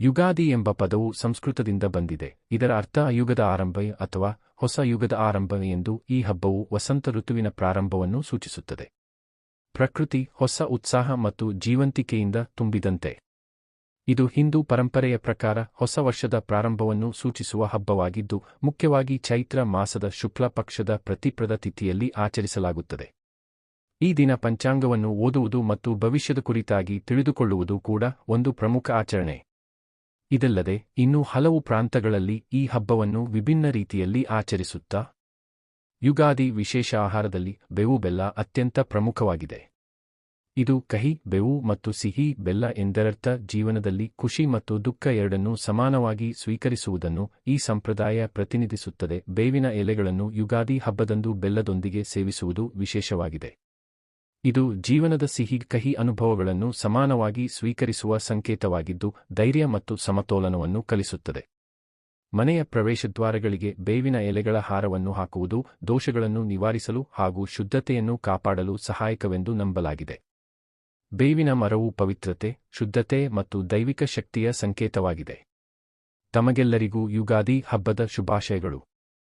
ಯುಗಾದಿ ಎಂಬ ಪದವು ಸಂಸ್ಕೃತದಿಂದ ಬಂದಿದೆ. ಇದರ ಅರ್ಥ ಯುಗದ ಆರಂಭ ಅಥವಾ ಹೊಸ ಯುಗದ ಆರಂಭ ಎಂದು ಈ ಹಬ್ಬವು ವಸಂತ ಋತುವಿನ ಪ್ರಾರಂಭವನ್ನು ಸೂಚಿಸುತ್ತದೆ. ಪ್ರಕೃತಿ ಹೊಸ ಉತ್ಸಾಹ ಮತ್ತು ಜೀವಂತಿಕೆಯಿಂದ ತುಂಬಿದಂತೆ. ಇದು ಹಿಂದೂ ಪರಂಪರೆಯ ಪ್ರಕಾರ ಹೊಸ ವರ್ಷದ ಪ್ರಾರಂಭವನ್ನು ಸೂಚಿಸುವ ಹಬ್ಬವಾಗಿದ್ದು, ಮುಖ್ಯವಾಗಿ ಚೈತ್ರ ಮಾಸದ ಶುಕ್ಲ ಪಕ್ಷದ ಪ್ರತಿಪ್ರದ ತಿಥಿಯಲ್ಲಿ ಆಚರಿಸಲಾಗುತ್ತದೆ. ಈ ದಿನ ಪಂಚಾಂಗವನ್ನು ಓದುವುದು ಮತ್ತು ಭವಿಷ್ಯದ ಕುರಿತಾಗಿ ತಿಳಿದುಕೊಳ್ಳುವುದು ಕೂಡ ಒಂದು ಪ್ರಮುಖ ಆಚರಣೆ. ಇದಲ್ಲದೆ, ಇನ್ನೂ ಹಲವು ಪ್ರಾಂತಗಳಲ್ಲಿ ಈ ಹಬ್ಬವನ್ನು ವಿಭಿನ್ನ ರೀತಿಯಲ್ಲಿ ಆಚರಿಸುತ್ತಾ, ಯುಗಾದಿ ವಿಶೇಷ ಆಹಾರದಲ್ಲಿ ಬೇವು ಬೆಲ್ಲ ಅತ್ಯಂತ ಪ್ರಮುಖವಾಗಿದೆ. ಇದು ಕಹಿ, ಬೇವು ಮತ್ತು ಸಿಹಿ ಬೆಲ್ಲ ಎಂದರರ್ಥ ಜೀವನದಲ್ಲಿ ಖುಷಿ ಮತ್ತು ದುಃಖ ಎರಡನ್ನೂ ಸಮಾನವಾಗಿ ಸ್ವೀಕರಿಸುವುದನ್ನು ಈ ಸಂಪ್ರದಾಯ ಪ್ರತಿನಿಧಿಸುತ್ತದೆ. ಬೇವಿನ ಎಲೆಗಳನ್ನು ಯುಗಾದಿ ಹಬ್ಬದಂದು ಬೆಲ್ಲದೊಂದಿಗೆ ಸೇವಿಸುವುದು ವಿಶೇಷವಾಗಿದೆ. ಇದು ಜೀವನದ ಸಿಹಿ ಕಹಿ ಅನುಭವಗಳನ್ನು ಸಮಾನವಾಗಿ ಸ್ವೀಕರಿಸುವ ಸಂಕೇತವಾಗಿದ್ದು, ಧೈರ್ಯ ಮತ್ತು ಸಮತೋಲನವನ್ನು ಕಲಿಸುತ್ತದೆ. ಮನೆಯ ಪ್ರವೇಶದ್ವಾರಗಳಿಗೆ ಬೇವಿನ ಎಲೆಗಳ ಹಾರವನ್ನು ಹಾಕುವುದು ದೋಷಗಳನ್ನು ನಿವಾರಿಸಲು ಹಾಗೂ ಶುದ್ಧತೆಯನ್ನು ಕಾಪಾಡಲು ಸಹಾಯಕವೆಂದು ನಂಬಲಾಗಿದೆ. ಬೇವಿನ ಮರವು ಪವಿತ್ರತೆ, ಶುದ್ಧತೆ ಮತ್ತು ದೈವಿಕ ಶಕ್ತಿಯ ಸಂಕೇತವಾಗಿದೆ. ತಮಗೆಲ್ಲರಿಗೂ ಯುಗಾದಿ ಹಬ್ಬದ ಶುಭಾಶಯಗಳು.